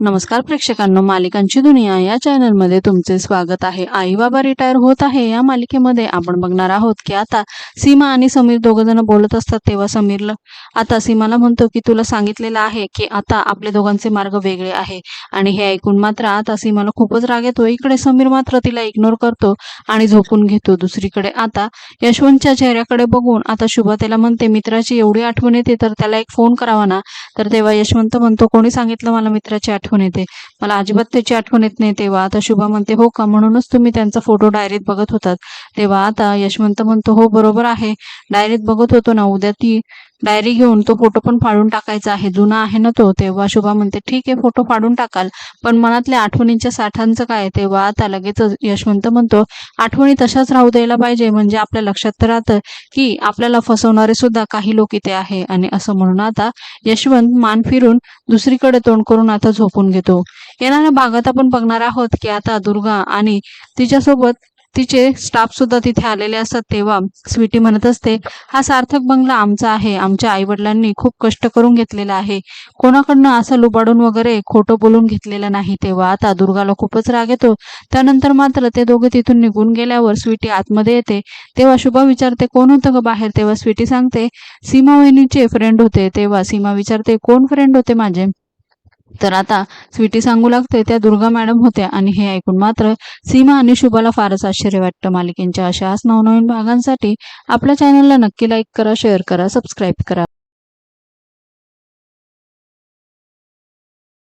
नमस्कार प्रेक्षकांनो मालिकांची दुनिया या चॅनलमध्ये तुमचे स्वागत आहे. आई बाबा रिटायर होत आहे. या मालिकेमध्ये आपण बघणार आहोत की आता सीमा आणि समीर दोघं जण बोलत असतात तेव्हा समीरला. आता सीमाला म्हणतो की तुला सांगितलेलं आहे की आता आपले दोघांचे मार्ग वेगळे आहे. आणि हे ऐकून मात्र आता सीमाला खूपच राग येतो. इकडे समीर मात्र तिला इग्नोर करतो आणि झोपून घेतो. दुसरीकडे आता यशवंतच्या चेहऱ्याकडे बघून आता शुभा त्याला म्हणते मित्राची एवढी आठवण येते तर त्याला एक फोन करावा ना. तर तेव्हा यशवंत म्हणतो कोणी सांगितलं मला मित्राची आठवण येते. मला अजिबात त्याची आठवण येत नाही तेव्हा. आता शुभा म्हणते हो का? म्हणूनच तुम्ही त्यांचा फोटो डायरीत बघत होतात. तेव्हा आता यशवंत म्हणतो हो बरोबर आहे. डायरीत बघत होतो ना. उद्या ती डायरी घेऊन तो फोटो पण फाडून टाकायचा आहे. जुना आहे ना तो तेव्हा शुभा म्हणते ठीक आहे फोटो फाडून टाकाल. पण मनातल्या आठवणींच्या साठांचं काय तेव्हा आता लगेच यशवंत म्हणतो आठवणी तशाच राहू द्यायला पाहिजे. म्हणजे आपल्या लक्षात तर राहतं की आपल्याला फसवणारे सुद्धा काही लोक इथे आहे. आणि असं म्हणून आता यशवंत मान फिरून दुसरीकडे तोंड करून आता झोपून घेतो. येणाऱ्या भागात आपण बघणार आहोत की आता दुर्गा आणि तिच्यासोबत तिचे स्टाफ सुद्धा तिथे आलेले असतात तेव्हा स्वीटी म्हणत असते हा सार्थक बंगला आमचा आहे. आमच्या आई वडिलांनी खूप कष्ट करून घेतलेला आहे. कोणाकडनं असं लुबाडून वगैरे खोटं बोलून घेतलेलं नाही तेव्हा. आता दुर्गाला खूपच राग येतो. त्यानंतर मात्र ते दोघे तिथून निघून गेल्यावर स्वीटी आतमध्ये येते. तेव्हा शुभा विचारते कोण होतं ग बाहेर? तेव्हा स्वीटी सांगते सीमा वहिनीचे फ्रेंड होते. तेव्हा सीमा विचारते कोण फ्रेंड होते माझे? तर आता स्वीटी सांगू लागते त्या दुर्गा मॅडम होत्या आणि हे ऐकून मात्र सीमा आणि शुभाला फारच आश्चर्य वाटतं. मालिकेंच्या अशाच नवनवीन भागांसाठी आपल्या चॅनलला नक्की लाईक करा शेअर करा सबस्क्राईब करा.